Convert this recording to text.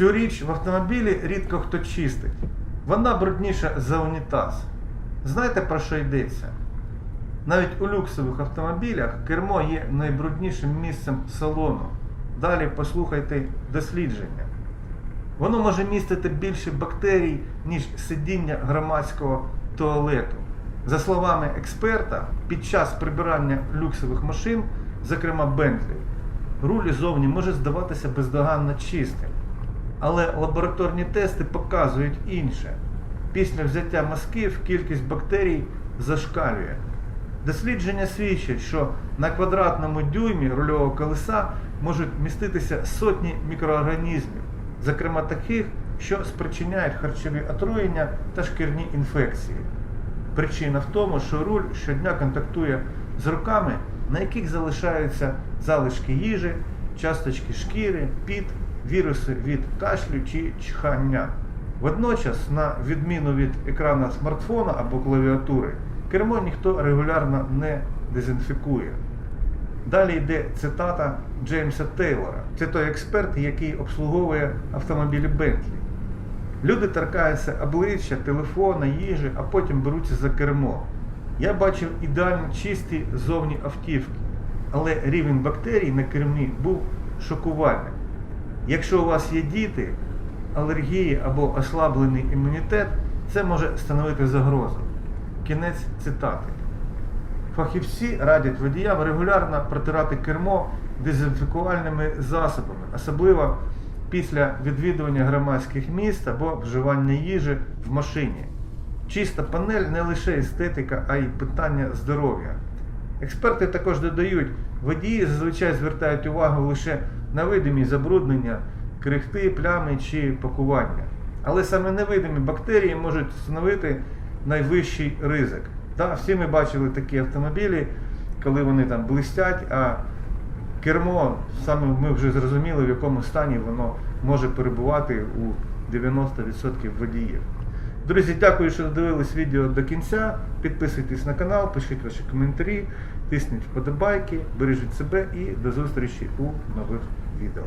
Цю річ в автомобілі рідко хто чистить. Вона брудніша за унітаз. Знаєте про що йдеться? Навіть у люксових автомобілях кермо є найбруднішим місцем салону. Далі послухайте дослідження. Воно може містити більше бактерій, ніж сидіння громадського туалету. За словами експерта, під час прибирання люксових машин, зокрема Бентлі, руль зовні може здаватися бездоганно чистим. Але лабораторні тести показують інше. Після взяття мазків кількість бактерій зашкалює. Дослідження свідчать, що на квадратному дюймі рульового колеса можуть міститися сотні мікроорганізмів, зокрема таких, що спричиняють харчові отруєння та шкірні інфекції. Причина в тому, що руль щодня контактує з руками, на яких залишаються залишки їжі, часточки шкіри, піт, віруси від кашлю чи чхання. Водночас, на відміну від екрана смартфона або клавіатури, кермо ніхто регулярно не дезінфікує. Далі йде цитата Джеймса Тейлора. Це той експерт, який обслуговує автомобілі Бентлі. Люди торкаються обличчя, телефона, їжі, а потім беруться за кермо. Я бачив ідеально чисті зовні автівки, але рівень бактерій на кермі був шокувальним. Якщо у вас є діти, алергії або ослаблений імунітет, це може становити загрозу. Кінець цитати. Фахівці радять водіям регулярно протирати кермо дезінфікувальними засобами, особливо після відвідування громадських місць або вживання їжі в машині. Чиста панель не лише естетика, а й питання здоров'я. Експерти також додають, водії зазвичай звертають увагу лише на видимі забруднення, крихти, плями чи пакування. Але саме невидимі бактерії можуть становити найвищий ризик. Та, всі ми бачили такі автомобілі, коли вони там блистять, а кермо, саме ми вже зрозуміли, в якому стані воно може перебувати у 90% водіїв. Друзі, дякую, що додивились відео до кінця. Підписуйтесь на канал, пишіть ваші коментарі, тисніть вподобайки, бережіть себе і до зустрічі у нових відео.